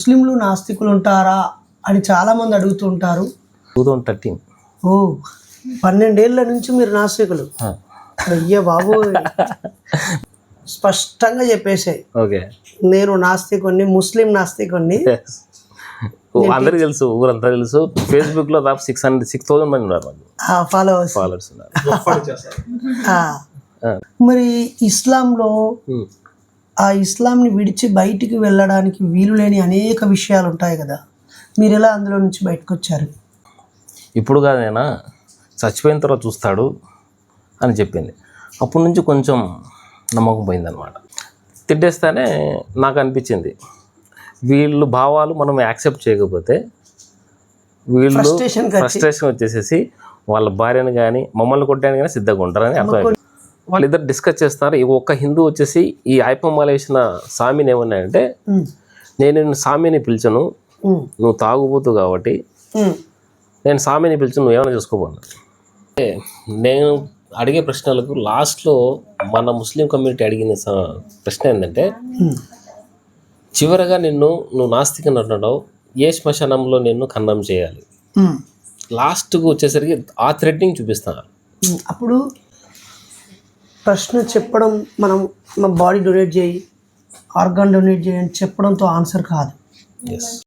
ముస్లింలు నాస్తికులు ఉంటారా అని చాలా మంది అడుగుతుంటారు. టూ థౌజండ్ థర్టీన్ ఓ పన్నెండేళ్ళ నుంచి మీరు నాస్తికులు? అయ్యే బాబు స్పష్టంగా చెప్పేసాయి ఓకే. నేను నాస్తికుణ్ణి ముస్లిం నాస్తికుణ్ణి. అందరికి తెలుసు ఊరంతా తెలుసు. ఫేస్బుక్లో దాదాపు సిక్స్ హండ్రెడ్ సిక్స్ థౌసండ్ మంది ఉన్నారు ఫాలోవర్స్ ఫాలోవర్స్ ఉన్నారు. ఆ. మరి ఇస్లాంలో. ఆ ఇస్లాంని విడిచి బయటికి వెళ్ళడానికి వీలు లేని అనేక విషయాలు ఉంటాయి కదా. మీరు ఎలా అందులో నుంచి బయటకు వచ్చారు ఇప్పుడు కాదైనా చచ్చిపోయిన తర్వాత చూస్తాడు అని చెప్పింది. అప్పటి నుంచి కొంచెం నమ్మకం పోయిందనమాట తిట్టేస్తానే నాకు అనిపించింది. వీళ్ళు భావాలు మనం యాక్సెప్ట్ చేయకపోతే వీళ్ళు ఫ్రస్ట్రేషన్ వచ్చేసేసి వాళ్ళ భార్యను కానీ మమ్మల్ని కొట్టడానికి కానీ సిద్ధంగా ఉంటారని అర్థం వాళ్ళిద్దరు డిస్కస్ చేస్తారు ఈ ఒక్క హిందూ వచ్చేసి ఈ ఆయపమాల వేసిన స్వామిని ఏమన్నాయంటే నేను స్వామిని పిలిచను. నువ్వు తాగుబోతు కాబట్టి నేను స్వామిని పిలిచి నువ్వు ఏమైనా చూసుకోబోను నేను అడిగే ప్రశ్నలకు లాస్ట్లో మన ముస్లిం కమ్యూనిటీ అడిగిన ప్రశ్న ఏంటంటే. చివరగా నిన్ను నువ్వు నాస్తికని అంటున్నావు. ఏ శ్మశానంలో నిన్ను ఖండం చేయాలి. లాస్ట్కు వచ్చేసరికి ఆ థ్రెడ్డింగ్ చూపిస్తున్నారు. ఉమ్, అప్పుడు ప్రశ్న చెప్పడం మనం మన బాడీ డొనేట్ చేయి ఆర్గాన్ డొనేట్ చేయి అని చెప్పడంతో ఆన్సర్ కాదు. ఎస్